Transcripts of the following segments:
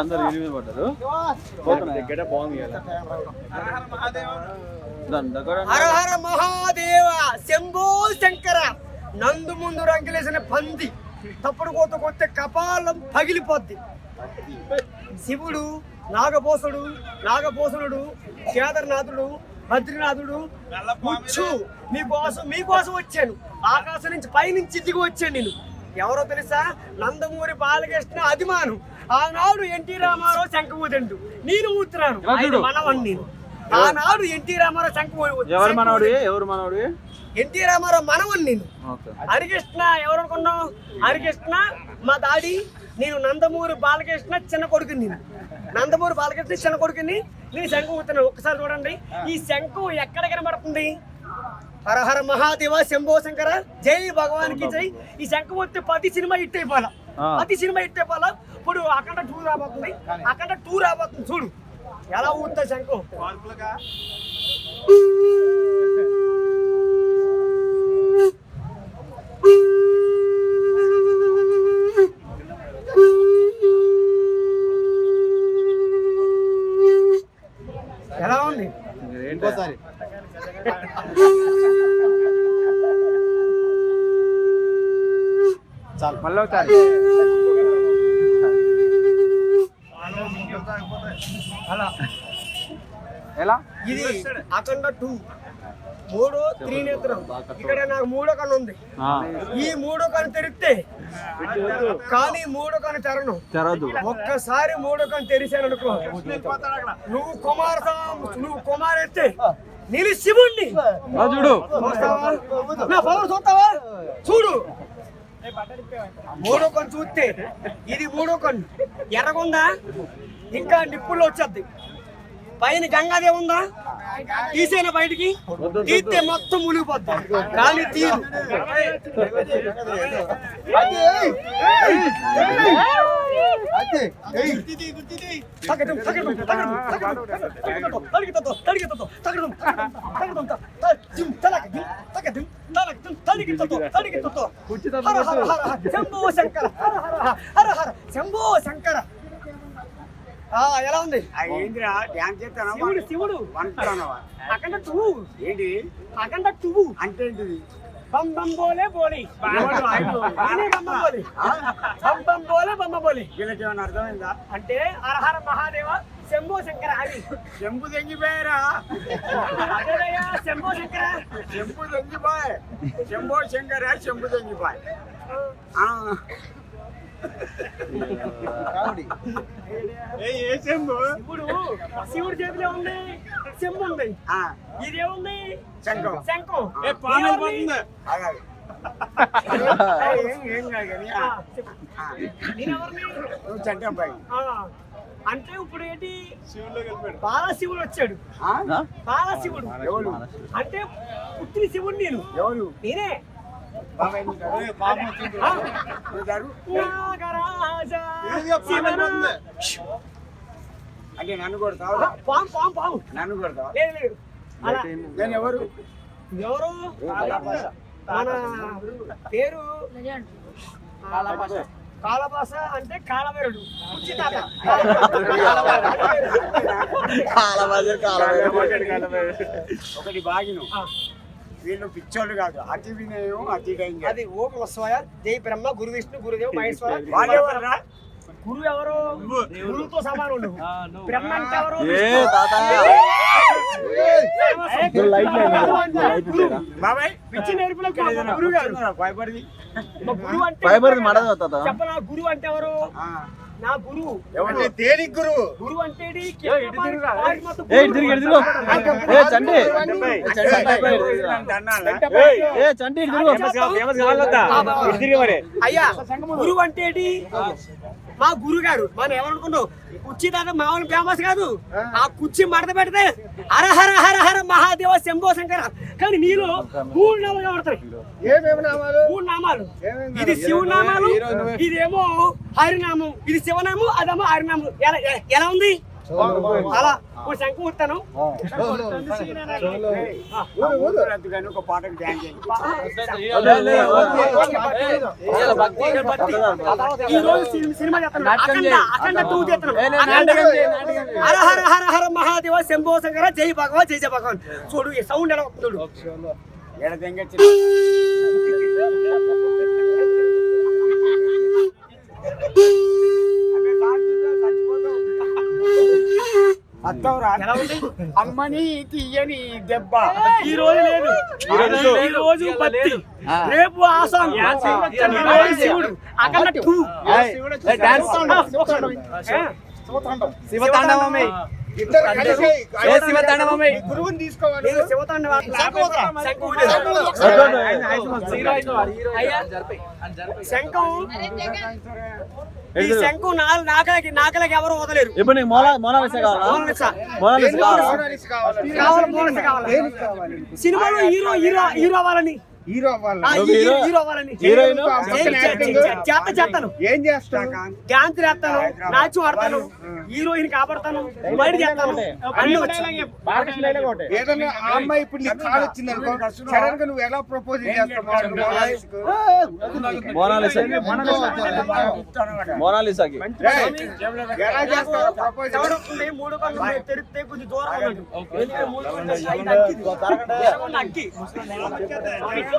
అందరు పడ్డారు? గడ్డ బాగుంది హర మహాదేవ శంభో శంకర నందు ముందు రంగులేసిన పంది. తప్పుడు కోత కొత్తే కపాలం పగిలిపోద్ది. శివుడు నాగభూషుడు నాగభూషణుడు కేదార్నాథుడు బద్రీనాథుడు ముచ్చు మీకోసం మీకోసం వచ్చాను. ఆకాశం నుంచి పైనుంచి దిగి వచ్చాను నేను. ఎవరో తెలుసా? నందమూరి బాలకృష్ణ అభిమానం. ఆనాడు ఎన్టీ రామారావు శంఖమూదండు నేను ఊతున్నాను నేను. ఆనాడు ఎన్టీ రామారావు శంఖమూరి ఎవరు మనోడి ఎవరు మనోడి ఎన్టీ రామారావు మనవణ్ణి నేను. హరికృష్ణ ఎవరు అనుకున్నావు హరికృష్ణ మా దాడి నేను నందమూరి బాలకృష్ణ చిన్న కొడుకుని నేను. నందమూరి బాలకృష్ణ చిన్న కొడుకుని నేను శంఖం ఊతున్నాను ఒక్కసారి చూడండి. ఈ శంఖం ఎక్కడ కనబడుతుంది? హర హర మహాదేవ శంభో శంకర జై భగవానికి జై. ఈ శంఖం వస్తే ప్రతి సినిమా హిట్ అయిపోవాలా? ఆ. ప్రతి సినిమా హిట్ అయిపోవాలా? ఇప్పుడు అక్కడ టూ రాబోతుంది. అక్కడ టూ రాబోతుంది చూడు. ఎలా ఊతా శంఖం? ఎలా ఉంది? ఇంకోసారి. చాలు. మళ్ళీ ఒకసారి. ఎలా? ఇది అఖండ టూ. మూడు త్రినేత్రం. ఇక్కడ నాకు మూడో కన్ను ఉంది. ఈ మూడో కన్ను తెరిస్తే కానీ మూడో కన్ను తెరను. తెరవద్దు ఒక్కసారి మూడో కన్ను తెరిచాను అనుకో నువ్వు కుమార నువ్వు కుమార్ ఎత్తే నేను శివుణ్ణి చూడు చూస్తావా నా పవర్ చూస్తావా చూడు మూడో కన్ను చూస్తే ఇది మూడో కన్ను ఎర్రగుందా ఇంకా నిప్పుల్లో వచ్చేద్ది పైన గంగాదేవి ఉందా తీసేనా బయటికి తీస్తే మొత్తం మునిగిపోద్ది కానీ తీరు శంభో శంకర హర హర శంభో శంకర ఎలా ఉంది ఏంటిరా డ్యాన్స్ చేస్తానా శివుడు శివుడు వంటున్నావా అఖండ టువు ఏంటి అఖండ టువు అంటే ఏంటిది బం బం బోలే బోలి. ఎవడు ఆయన? నేనే బం బం బోలి. బం బం బోలే బొమ్మ బోలి. వీళ్ళకి ఏమైనా అర్థమైందా? అంటే హరహర మహాదేవ శంభో శంకర అది చెంపు తెంగిపోయారా? అదేనయ్యా, శంభో శంకర. చెంపు తెంగిపోయ్ చెంబో శంకర చెంపు తెంగిపోయ్ ఆ. చెంబు? శివుడు శివుడి చేతిలో ఉంది శంభు ఉంది. ఆ, ఇదేముంది? శంఖం. శంఖం. అంటే ఇప్పుడు ఏంటి? బాలశివుడు వచ్చాడు? బాలశివుడు. ఎవరు? అంటే పుత్రి శివుడు నేను. ఎవరు? నేనే. బాబాయ్ నీకు అర్థం- ఆ, నువ్వు జరుగు. నాగరాజా శివనా. అంటే నన్ను కొడతావు పాము పాము పాము. నన్ను కొడతావా లేదు లేదు. అలా నేను ఎవరు? ఎవరు? మన పేరు కాలభాష. అంటే కాలవేరుడు. ఒకటి బాగిను. వీళ్ళు పిచ్చోళ్ళు కాదు. అతి వినయం అతి అది ఓం వస్వయ జై బ్రహ్మ గురు విష్ణు గురుదేవ్ మహేశ్వర. గురువు ఎవరు గురువుతో సమానం నువ్వు బ్రహ్మ అంటే ఎవరు చెప్పనా గురువు అంటే ఎవరు ఆ. నా గురువు దేనికి గురువు గురువు అంటే అయ్యా గురువు అంటే ఏంటి మా గురువు గారు మనం ఏమనుకున్నావు కుర్చీ తాత మామూలు ఫేమస్ కాదు. ఆ. కుర్చీ మడత పెడితే హర హర హర హర మహాదేవ శంభో శంకర. కానీ నీలో మూడు నామాలు కనబడతాయి. మూడు నామాలు. ఇది శివనామాలు ఇదేమో హరినామం ఇది శివనామం అదేమో హరినామం. ఎలా ఉంది? అలా ఒక శంకు ఊతాను కానీ ఒక పాటకు డ్యాన్స్ చేయండి ఈ రోజు సినిమా- సినిమా చేస్తాను అఖండ. అఖండ టూ. చేస్తాను అఖండ. హర హర హర హర మహాదేవ శంభో శంకర జై భగవాన్ జై జై భగవాన్. చూడు ఈ సౌండ్ ఎలా వస్తుంది చూడు ఎలా ఉంది అమ్మని తీయని దెబ్బ. ఈ రోజు లేదు. ఈ రోజు పత్తి రేపు ఆసాం. శివుడు శివతాండవమే. గురువుని తీసుకోవాలి. శంఖం ఈ శంఖం నాలుగు నాకలకి నాకలకి ఎవరు వదలేరు. ఇప్పుడు నీకు మోనా మోనాలిసా కావాలా? Mona Lisa. మోనాలిసా కావాలా. మోనాలిసా కావాలి? కావాలి మోనాలిసా కావాలి? సినిమాలో హీరో హీరో హీరో అవ్వాలని. హీరో చేస్తాను ఏం చేస్తావు? డాన్స్ చేస్తాను నాచు ఆడతాను హీరోయిన్ కాపాడతాను బయట చేస్తాను. అన్ని వచ్చు ఏదైనా ఆ అమ్మాయి ఇప్పుడు నీకు కాల్ వచ్చింది అనుకో. సడన్గా నువ్వు ఎలా ప్రపోజ్ చేస్తావు? మోనాలిసాకు? ఎలా చేస్తావు? ప్రపోజ్? మూడు కళ్ళు తెరిస్తే కొంచెం దూరం మూడు కళ్ళు ఉన్నాయి,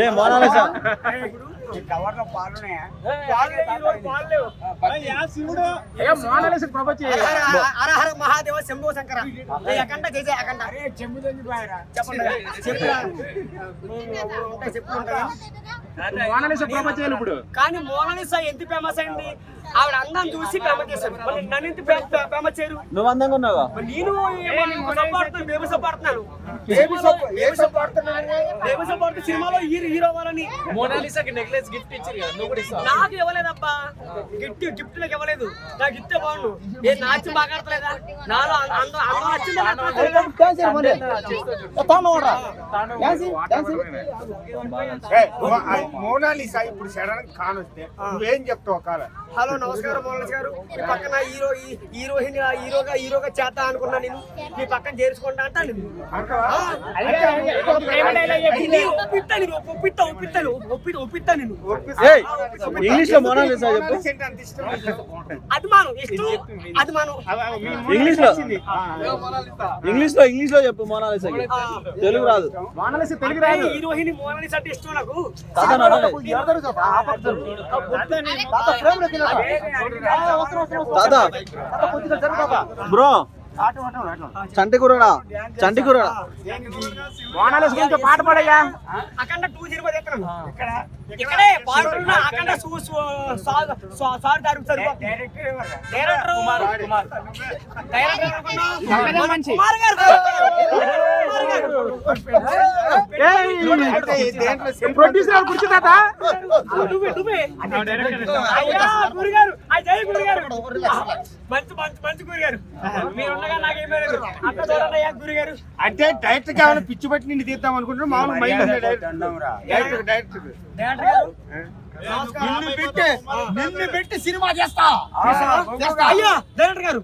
ఏ మోనాలిసా కవర్లో పాలున్నాయా. హర హర హర హర మహాదేవ శంభో శంకర. ఏ అఖండ జయ అఖండ. అరే చెంబు. ఉంటాయి, చెప్పులు ఉంటాయా? కానీ మోనాలిసా ఎంత ఫేమస్ అయింది? ఆవిడ అందం చూసి ఫేమస్ చేశారు. మరి నన్ను ఎంత ఫేమస్ చేయరు నువ్వు అందంగా ఉన్నావా మరి నేను సపోర్ట్ బేబీ సపోర్టున్నాను ఏమి సపో- ఏమి సపోర్టున్నావు? బేబీ సపోర్ట్ సినిమాలో హీరో హీరో అవ్వాలని. మోనాలిసాకి నెక్లెస్ గిఫ్ట్ ఇచ్చారు కదా నువ్వు కూడా నాకు ఇవ్వలేదబ్బా. గిఫ్ట్ గిఫ్ట్ నాకు ఇవ్వలేదు. నాకు ఇస్తే బాగుండు. ఏ నాచి బాగా ఆడతలేదా నాలో అంద అందం వచ్చిందా మోనాలిసా ఇప్పుడు సడన్గా కాన్ వస్తే నువ్వేం చెప్తావు కాల? హలో నమస్కారం మోహన్ గారు మీ పక్కన హీరో ఈ హీరోయిన్ హీరోగా హీరోగా చేద్దాం అనుకున్నా నేను మీ పక్కన చేర్చుకుంటా అంటా నేను ఒప్పిస్తా ఒప్పిస్తాను ఒప్పి ఒప్పిస్తా నేను ఏయ్ ఇంగ్లీష్లో మోనాలిసా చెప్పు అంత ఇష్టం అది మాను ఇష్టం అది మాను ఇంగ్లీష్లో ఇంగ్లీష్లో ఇంగ్లీష్లో చెప్పు తెలుగు రాదు అంటే హీరోయిన్ మోనాలిసా అంటే ఇష్టం నాకు తాత. బ్రో. చంటి కూరడా చంటి కూరడా పాట పాడయ్యా. అఖండ టూ జీరో ఇక్కడే పాడుతున్నా సా- సార్ జరుగుతుంది డైరెక్టర్? డైరెక్టర్ కుమార్. డైరెక్టర్ ఎవరనుకున్నా? మన కుమార్ గారు. ప్రొడ్యూసర్ తాత గురుగారు. గురుగారు. మంచి మంచి మంచి గురుగారు. మీరు ఉండగా అయ్యా గురుగారు. అంటే డైరెక్ట్గా ఏమైనా పిచ్చి పట్టి నిన్ను తీద్దాం అనుకుంటున్నా మామూలు మైండ్ డైరెక్ట్ డైరెక్ట్ నిన్ను పెట్టి నిన్ను పెట్టి సినిమా చేస్తా. చేస్తా. అయ్యా director garu.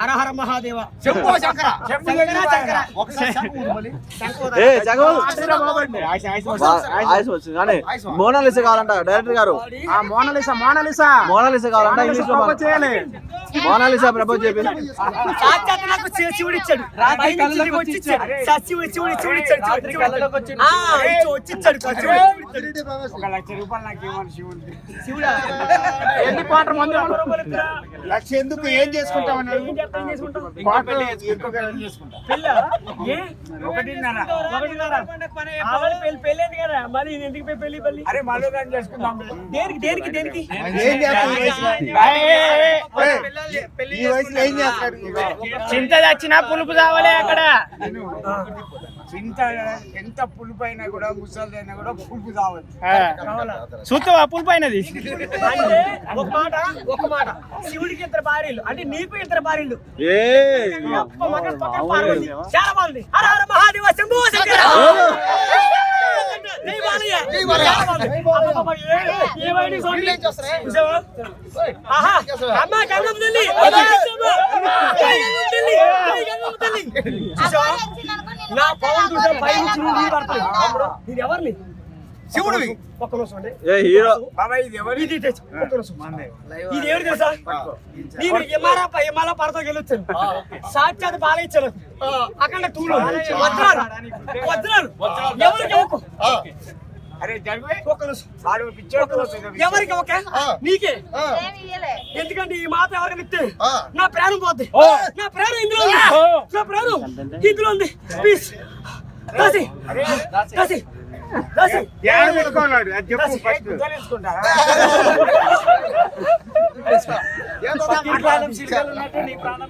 Hara Hara Mahadeva. Shambho Shankara. Shankara. Mona Lisa కావాలంట డైరెక్టర్ గారు. ఆ మోనలిసా మోనలిసా. మోనాలిసా కావాలంట ఇంగ్లీష్లో చేయాలి. మోనాలిసా ప్రపోజ్ చెప్పి నాకు శివుడు ఇచ్చాడు. లక్ష రూపాయలు నాకు ఇవ్వండి శివుడికి. శివుడా? ఎన్ని పాటలు మంది ఎవరో పలుకురా. లక్ష ఎందుకు? ఏం చేసుకుంటామన్నాడు? కదా మరి ఎందుకు అరే మళ్ళీ చేసుకుందాం దేనికి దేనికి దేనికి చింత చచ్చినా పులుపు చావలే అక్కడ ఇంత ఎంత పులుపు అయినా కూడా ముసలి అయినా కూడా పులుపు కావాలి. చూస్తావా? పుల్ పైనది అంటే ఒక మాట ఒక మాట. శివుడికి ఇద్దరు భార్యలు. అంటే నీకు ఇద్దరు భార్యలు. చాలా బాగుంది. హర హర మహాదేవ శంభో అమ్మ తల్లి. తల్లి. తల్లి. నా పవన్ చూసా పై నుంచి నువ్వు నీళ్ళు పడతావు. నేను ఎవరిని? శివుడివి. ఒక్క నిమిషం అండి. ఏ హీరో. బాబా ఇది ఎవరి ఇది తెచ్చు. ఒక్క నిమిషం. ఇది ఎవరు తెలుసా? నేను ఎమారా ఎమాలా పడతా గెలుస్తాను సాక్షాత్ బాలయ్య అక్కడ తూలు వజ్రాలు. వజ్రాలు. ఎవరికి అరే జరుగు ఎవరికి ఒక నీకే ఎందుకంటే ఈ మాట ఎవరికి ఇస్తే నా ప్రాణం పోద్ది నా ప్రాణం ఇందులో ఉంది నా ప్రాణం ఇందులో ఉంది ప్లీజ్ చెప్పు ఫస్ట్ నీ ప్రాణం